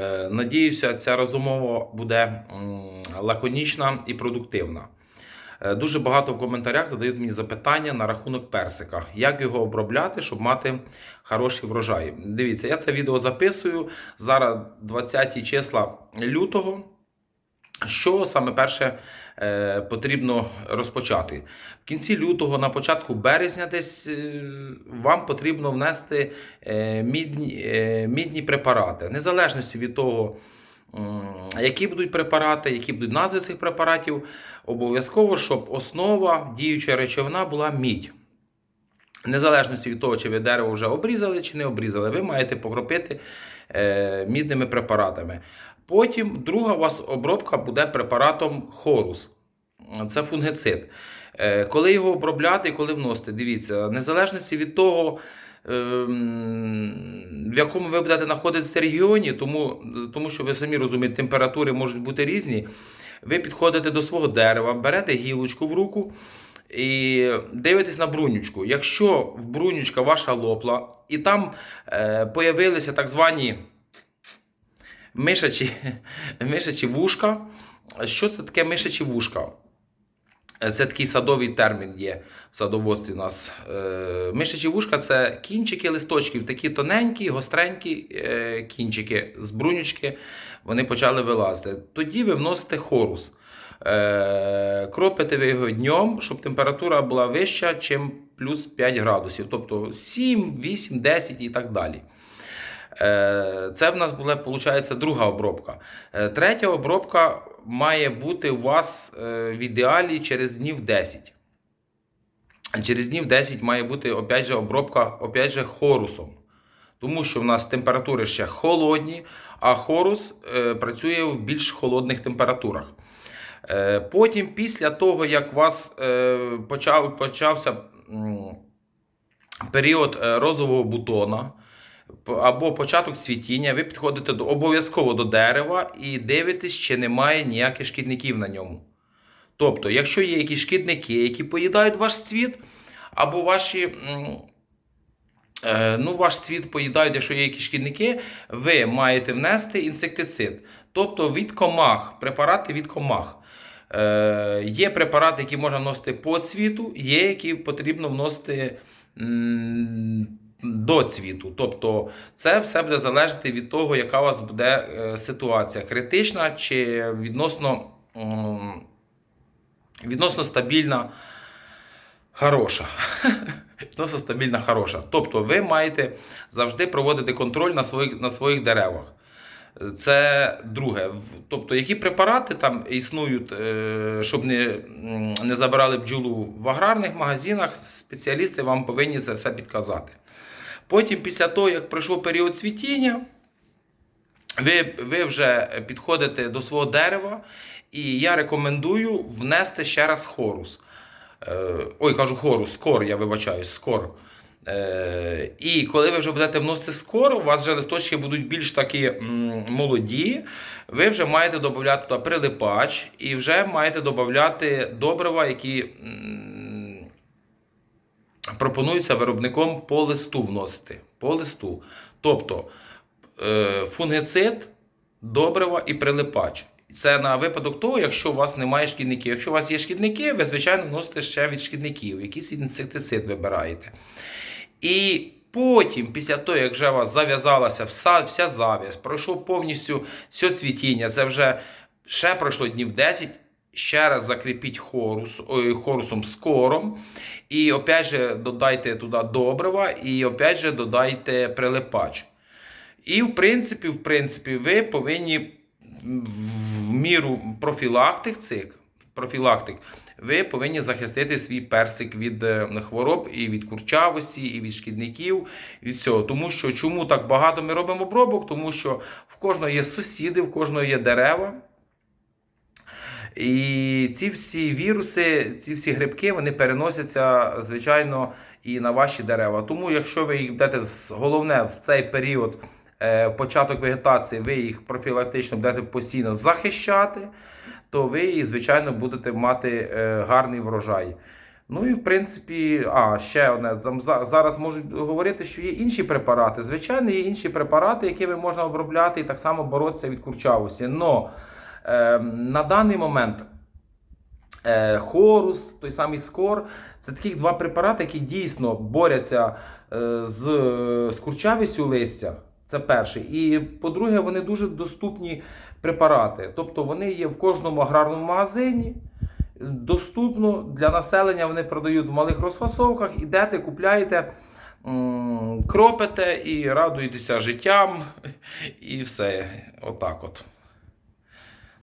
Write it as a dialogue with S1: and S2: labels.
S1: Е, Надіюся, ця розмова буде лаконічна і продуктивна. Е, Дуже багато в коментарях задають мені запитання на рахунок персика. Як його обробляти, щоб мати хороший врожай? Дивіться, я це відео записую зараз 20 числа лютого. Що саме перше потрібно розпочати? В кінці лютого, на початку березня, десь е, вам потрібно внести е, мідні, е, мідні препарати. Незалежності від того, які будуть препарати, які будуть назви цих препаратів, обов'язково, щоб основа діюча речовина була мідь. Незалежності від того, чи ви дерево вже обрізали чи не обрізали, ви маєте покропити е, мідними препаратами. Потім друга у вас обробка буде препаратом хорус. Це фунгицид. Е, коли його обробляти і коли вносити, дивіться, незалежності від того, ем, в якому ви будете знаходитися регіоні, тому, тому що ви самі розумієте, температури можуть бути різні. Ви підходите до свого дерева, берете гілочку в руку і дивитесь на брунючку. Якщо в брунючка ваша лопла, і там е, появилися так звані мишачі, мишачі вушка. Що це таке мишачі вушка? Це такий садовий термін є в садоводстві у нас. Е, Мишачі вушка це кінчики листочків, такі тоненькі, гостренькі е, кінчики з брунючки. Вони почали вилазити. Тоді ви вносите хорус. Е, Кропите ви його днем, щоб температура була вища, ніж плюс 5 градусів. Тобто 7, 8, 10 і так далі. Е, Це в нас була, виходить, друга обробка. Е, Третя обробка має бути у вас в ідеалі через днів 10. Через днів 10 має бути опять же, обробка опять же, хорусом. Тому що в нас температури ще холодні, а хорус працює в більш холодних температурах. Е, Потім, після того, як у вас е, почав, почався період е, розового бутона, або початок цвітіння, ви підходите обов'язково до дерева і дивитесь, чи немає ніяких шкідників на ньому. Тобто, якщо є якісь шкідники, які поїдають ваш цвіт, або ваші. Ну, ваш цвіт поїдають, якщо є якісь шкідники, ви маєте внести інсектицид. Тобто від комах, препарати від комах. Е, є препарати, які можна вносити по цвіту, є які потрібно вносити до цвіту. Тобто це все буде залежати від того, яка у вас буде е, ситуація критична чи відносно, відносно стабільна, хороша. Відносно стабільна, хороша. Тобто ви маєте завжди проводити контроль на своїх, на своїх деревах. Це друге. Тобто, які препарати там існують, е, щоб не, не забирали бджолу в аграрних магазинах, спеціалісти вам повинні це все підказати. Потім, після того, як пройшов період цвітіння, ви, ви вже підходите до свого дерева, і я рекомендую внести ще раз хорус. Е, Ой, кажу хорус, скор, я вибачаюсь, скор. Е, І коли ви вже будете вносити скоро, у вас вже листочки будуть більш такі молоді. Ви вже маєте додати туди прилипач і вже маєте додати добрива, які пропонуються виробником по листу вносити. По листу. Тобто е, фунгицид, добрива і прилипач. Це на випадок того, якщо у вас немає шкідників. Якщо у вас є шкідники, ви, звичайно, вносите ще від шкідників, якийсь інсектицид вибираєте. І потім, після того, як вже у вас зав'язалася вся, вся зав'яз, пройшов повністю все цвітіння, це вже ще пройшло днів 10. Ще раз закріпіть хорус, ой, хорусом скором. І опять же додайте туди добрива, і опять же додайте прилипач. І в принципі, в принципі, ви повинні в міру профілактик цих профілактик, ви повинні захистити свій персик від е, хвороб і від курчавості, і від шкідників, і всього. Тому що чому так багато ми робимо обробок? Тому що в кожного є сусіди, в кожного є дерева. І ці всі віруси, ці всі грибки, вони переносяться, звичайно, і на ваші дерева. Тому, якщо ви їх будете головне в цей період е, початок вегетації, ви їх профілактично будете постійно захищати, то ви, звичайно, будете мати е, гарний врожай. Ну і в принципі, а ще одне. Там зараз можуть говорити, що є інші препарати. Звичайно, є інші препарати, якими можна обробляти і так само боротися від курчавості. Но е, на даний момент е, Хорус, той самий Скор, це таких два препарати, які дійсно борються е, з, з курчавістю листя. Це перше. І по-друге, вони дуже доступні препарати. Тобто вони є в кожному аграрному магазині. Доступно для населення вони продають в малих розфасовках. Ідете, купляєте, кропите і радуєтеся життям. І все. Отак от.